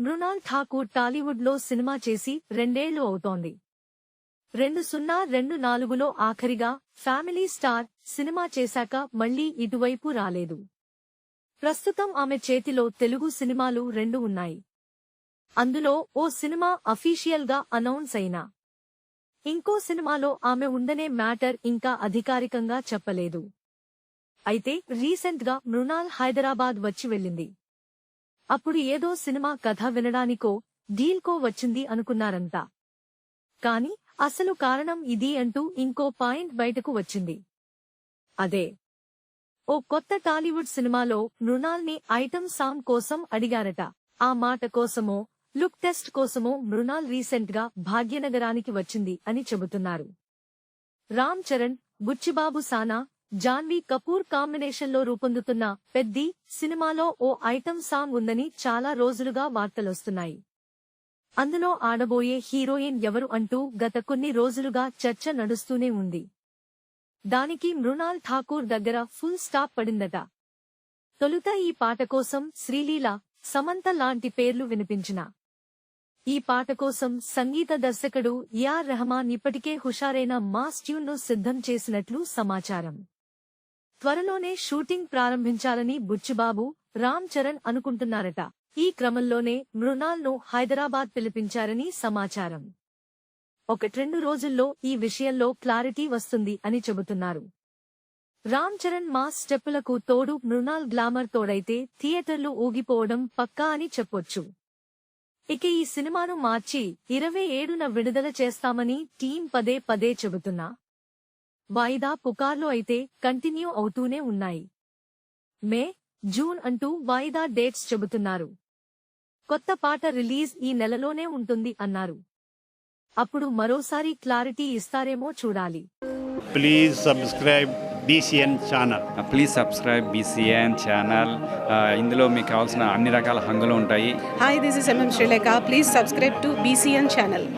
మృణాల్ ఠాకూర్ టాలీవుడ్లో సినిమా చేసి రెండేళ్ళు అవుతోంది. రెండు సున్నా రెండు నాలుగులో ఆఖరిగా ఫ్యామిలీ స్టార్ సినిమా చేశాక మళ్ళీ ఇటువైపు రాలేదు. ప్రస్తుతం ఆమె చేతిలో తెలుగు సినిమాలు రెండు ఉన్నాయి. అందులో ఓ సినిమా అఫీషియల్గా అనౌన్స్ అయినా. ఇంకో సినిమాలో ఆమె ఉండనే మ్యాటర్ ఇంకా అధికారికంగా చెప్పలేదు. అయితే రీసెంట్గా మృణాల్ హైదరాబాద్ వచ్చి వెళ్ళింది. అప్పుడు ఏదో సినిమా కథ వినడానికో డీల్కో వచ్చింది అనుకున్నారంతా కాని అసలు కారణం ఇది అంటూ ఇంకో పాయింట్ బయటకు వచ్చింది. అదే. ఓ కొత్త టాలీవుడ్ సినిమాలో మృణాల్ని ఐటమ్ సాంగ్ కోసం అడిగారట. ఆ మాట కోసమో లుక్ టెస్ట్ కోసమో మృణాల్ రీసెంట్గా భాగ్యనగరానికి వచ్చింది అని చెబుతున్నారు. రామ్ చరణ్ బుచ్చిబాబు సానా జాన్వీ కపూర్ కాంబినేషన్లో రూపొందుతున్న పెద్ది సినిమాలో ఓ ఐటమ్ సాంగ్ ఉందని చాలా రోజులుగా వార్తలొస్తున్నాయి. అందులో ఆడబోయే హీరోయిన్ ఎవరు అంటూ గత కొన్ని రోజులుగా చర్చ నడుస్తూనే ఉంది. దానికి మృణాల్ ఠాకూర్ దగ్గర ఫుల్ స్టాప్ పడిందట. తొలుత ఈ పాట కోసం శ్రీలీల సమంత లాంటి పేర్లు వినిపించిన. ఈ పాట కోసం సంగీత దర్శకుడు యార్ రెహమాన్ ఇప్పటికే హుషారైన మాస్ ట్యూన్ను సిద్ధం చేసినట్లు సమాచారం. త్వరలోనే షూటింగ్ ప్రారంభించాలని బుచ్చిబాబు రామ్ చరణ్ అనుకుంటున్నారట. ఈ క్రమంలోనే మృణాల్ను హైదరాబాద్ పిలిపించారని సమాచారం. ఒకట్రెండు రోజుల్లో ఈ విషయంలో క్లారిటీ వస్తుంది అని చెబుతున్నారు. రామ్ చరణ్ మాస్ స్టెప్పులకు తోడు మృణాల్ గ్లామర్ తోడైతే థియేటర్లు ఊగిపోవడం పక్కా అని చెప్పొచ్చు. ఇక ఈ సినిమాను మార్చి ఇరవై ఏడున విడుదల చేస్తామని టీం పదే పదే చెబుతున్నా. వాయిదా పుకార్లు అయితే కంటిన్యూ అవుతూనే ఉన్నాయి. మే జూన్ అంటూ వాయిదా డేట్స్ చెబుతున్నారు. కొత్త పాట రిలీజ్ ఈ నెలలోనే ఉంటుంది అన్నారు. అప్పుడు మరోసారి క్లారిటీ ఇస్తారేమో చూడాలి. Please subscribe BCN channel please subscribe BCN channel ఇందులో మీకు కావాల్సిన అన్ని రకాల హంగులు ఉంటాయి. This is MM Sri Lanka. Please subscribe to BCN channel.